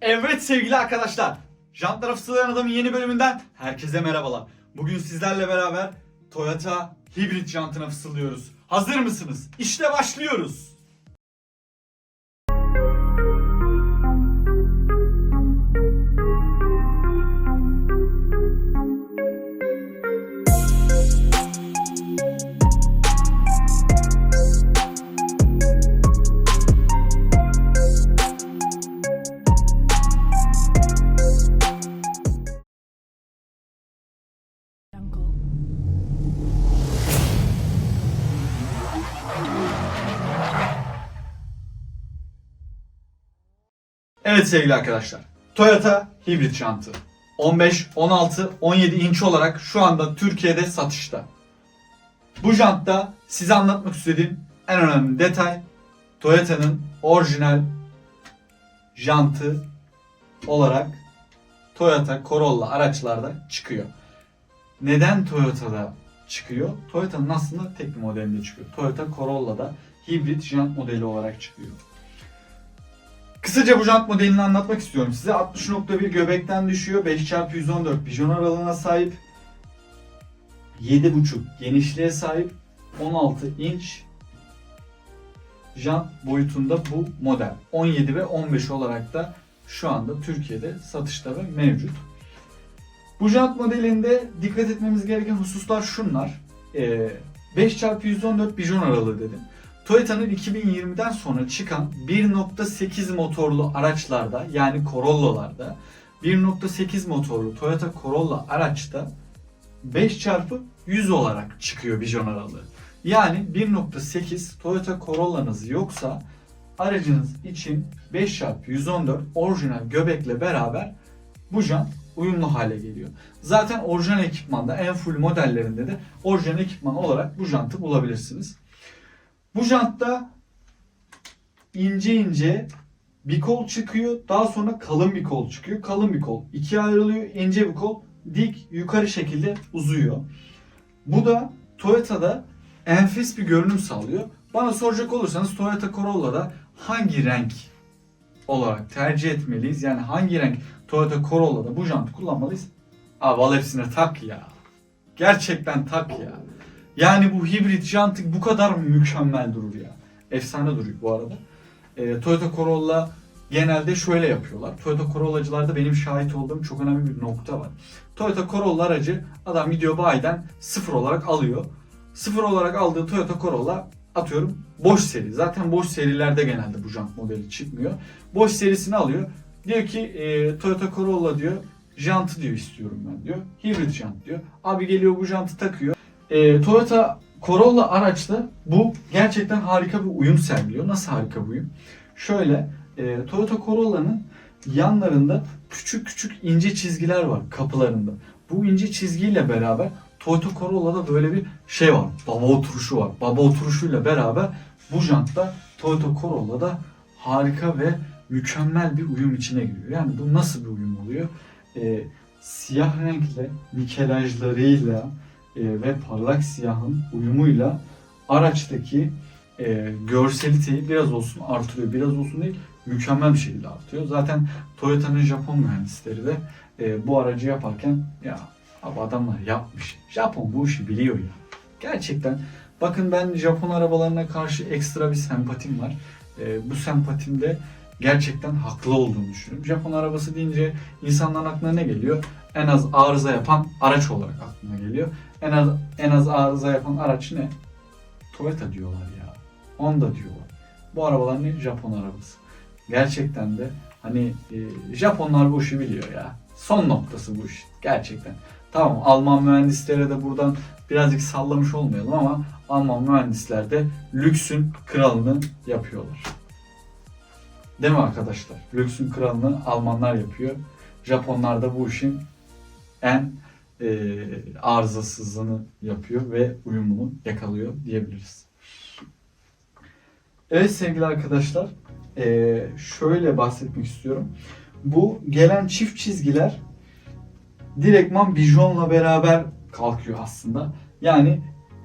Evet sevgili arkadaşlar. Jantlara fısıldayan adamın yeni bölümünden herkese merhabalar. Bugün sizlerle beraber Toyota hibrit jantına fısıldıyoruz. Hazır mısınız? İşte başlıyoruz. Evet sevgili arkadaşlar. Toyota hibrit jantı. 15, 16, 17 inç olarak şu anda Türkiye'de satışta. Bu jantta size anlatmak istediğim en önemli detay Toyota'nın orijinal jantı olarak Toyota Corolla araçlarda çıkıyor. Neden Toyota'da çıkıyor? Toyota'nın aslında tek bir modelinde çıkıyor. Toyota Corolla'da hibrit jant modeli olarak çıkıyor. Kısaca bu jant modelini anlatmak istiyorum size. 60.1 göbekten düşüyor. 5x114 pijon aralığına sahip. 7.5 genişliğe sahip. 16 inç jant boyutunda bu model. 17 ve 15 olarak da şu anda Türkiye'de satışta ve mevcut. Bu jant modelinde dikkat etmemiz gereken hususlar şunlar. Ee, 5x114 bijon aralığı dedim. Toyota'nın 2020'den sonra çıkan 1.8 motorlu araçlarda yani Corolla'larda 1.8 motorlu Toyota Corolla araçta 5x100 olarak çıkıyor bijon aralığı. Yani 1.8 Toyota Corolla'nız yoksa aracınız için 5x114 orijinal göbekle beraber bu jant uyumlu hale geliyor. Zaten orijinal ekipmanda en full modellerinde de orijinal ekipman olarak bu jantı bulabilirsiniz. Bu jantta ince ince bir kol çıkıyor. Daha sonra kalın bir kol çıkıyor. Kalın bir kol ikiye ayrılıyor. ince bir kol dik yukarı şekilde uzuyor. Bu da Toyota'da enfes bir görünüm sağlıyor. Bana soracak olursanız Toyota Corolla'da hangi renk olarak tercih etmeliyiz? Yani hangi renk Toyota Corolla'da bu jantı kullanmalıyız? Abi al hepsine tak ya. Gerçekten tak ya. Yani bu hibrit jantı bu kadar mükemmel durur ya. Efsane duruyor bu arada. Ee, Toyota Corolla genelde şöyle yapıyorlar. Toyota Corolla'cılarda benim şahit olduğum çok önemli bir nokta var. Toyota Corolla aracı adam video bayiden sıfır olarak alıyor. Sıfır olarak aldığı Toyota Corolla atıyorum boş seri. Zaten boş serilerde genelde bu jant modeli çıkmıyor. Boş serisini alıyor. Diyor ki e, Toyota Corolla diyor jantı diyor istiyorum ben diyor. Hibrit jant diyor. Abi geliyor bu jantı takıyor. E, Toyota Corolla araçta bu gerçekten harika bir uyum sergiliyor. Nasıl harika bir uyum? Şöyle e, Toyota Corolla'nın yanlarında küçük küçük ince çizgiler var kapılarında. Bu ince çizgiyle beraber Toyota Corolla'da böyle bir şey var. Baba oturuşu var. Baba oturuşuyla beraber bu jantta Toyota Corolla'da harika ve mükemmel bir uyum içine giriyor. Yani bu nasıl bir uyum oluyor? Ee, siyah renkle, nikelajlarıyla e, ve parlak siyahın uyumuyla araçtaki e, görseliteyi biraz olsun artırıyor. Biraz olsun değil, mükemmel bir şekilde artıyor. Zaten Toyota'nın Japon mühendisleri de e, bu aracı yaparken ya abi adamlar yapmış. Japon bu işi biliyor ya. Gerçekten bakın ben Japon arabalarına karşı ekstra bir sempatim var. E, bu sempatimde gerçekten haklı olduğunu düşünüyorum. Japon arabası deyince insanların aklına ne geliyor? En az arıza yapan araç olarak aklına geliyor. En az en az arıza yapan araç ne? Toyota diyorlar ya. Honda diyorlar. Bu arabalar ne? Japon arabası. Gerçekten de hani e, Japonlar bu işi biliyor ya. Son noktası bu iş. Gerçekten. Tamam Alman mühendislere de buradan birazcık sallamış olmayalım ama Alman mühendisler de lüksün kralını yapıyorlar. Değil mi arkadaşlar? Lüksün kralını Almanlar yapıyor. Japonlar da bu işin en e, arızasızlığını yapıyor ve uyumunu yakalıyor diyebiliriz. Evet sevgili arkadaşlar, e, şöyle bahsetmek istiyorum. Bu gelen çift çizgiler direktman bijonla beraber kalkıyor aslında. Yani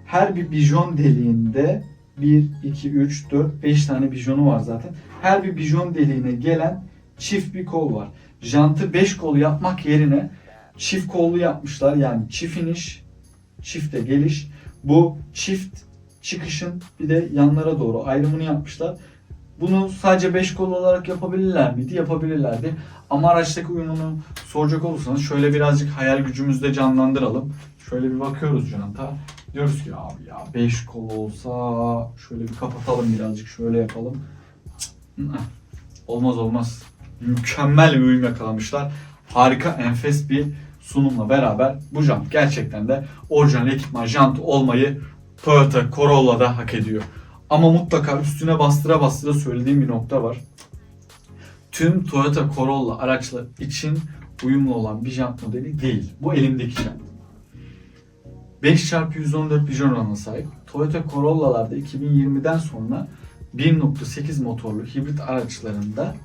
her bir bijon deliğinde 1, 2, 3, 4, 5 tane bijonu var zaten. Her bir bijon deliğine gelen çift bir kol var. Jantı 5 kol yapmak yerine çift kollu yapmışlar. Yani çift iniş, çifte geliş. Bu çift çıkışın bir de yanlara doğru ayrımını yapmışlar. Bunu sadece 5 kol olarak yapabilirler miydi? Yapabilirlerdi. Ama araçtaki uyumunu soracak olursanız şöyle birazcık hayal gücümüzde canlandıralım. Şöyle bir bakıyoruz janta. Diyoruz ki abi ya 5 kol olsa şöyle bir kapatalım birazcık şöyle yapalım. Olmaz olmaz. Mükemmel bir uyum yakalamışlar. Harika enfes bir sunumla beraber bu jant gerçekten de orijinal ekipman jant olmayı Toyota Corolla'da hak ediyor. Ama mutlaka üstüne bastıra bastıra söylediğim bir nokta var. Tüm Toyota Corolla araçlar için uyumlu olan bir jant modeli değil. Bu elimdeki jant. 5x114 bijon oranına sahip. Toyota Corolla'larda 2020'den sonra 1.8 motorlu hibrit araçlarında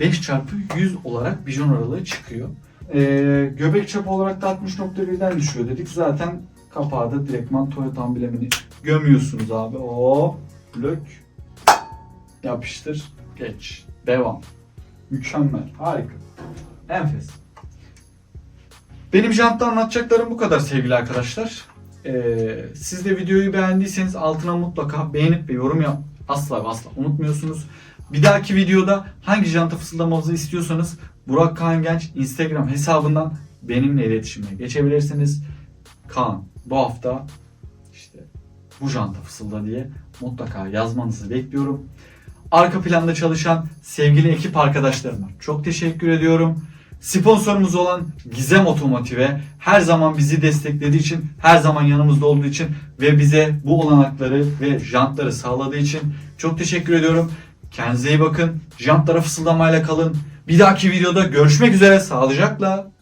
5x100 olarak bijon aralığı çıkıyor. Ee, göbek çapı olarak da 60.1'den düşüyor dedik. Zaten kapağı da direktman Toyota amblemini gömüyorsunuz abi. O blök yapıştır geç devam. Mükemmel harika. Enfes. Benim jantta anlatacaklarım bu kadar sevgili arkadaşlar. Ee, siz de videoyu beğendiyseniz altına mutlaka beğenip ve yorum yap asla ve asla unutmuyorsunuz. Bir dahaki videoda hangi janta fısıldamamızı istiyorsanız Burak Kaan Genç Instagram hesabından benimle iletişime geçebilirsiniz. Kaan bu hafta işte bu janta fısılda diye mutlaka yazmanızı bekliyorum. Arka planda çalışan sevgili ekip arkadaşlarıma çok teşekkür ediyorum. Sponsorumuz olan Gizem Otomotiv'e her zaman bizi desteklediği için, her zaman yanımızda olduğu için ve bize bu olanakları ve jantları sağladığı için çok teşekkür ediyorum. Kendinize iyi bakın. Jantlara fısıldamayla kalın. Bir dahaki videoda görüşmek üzere. Sağlıcakla.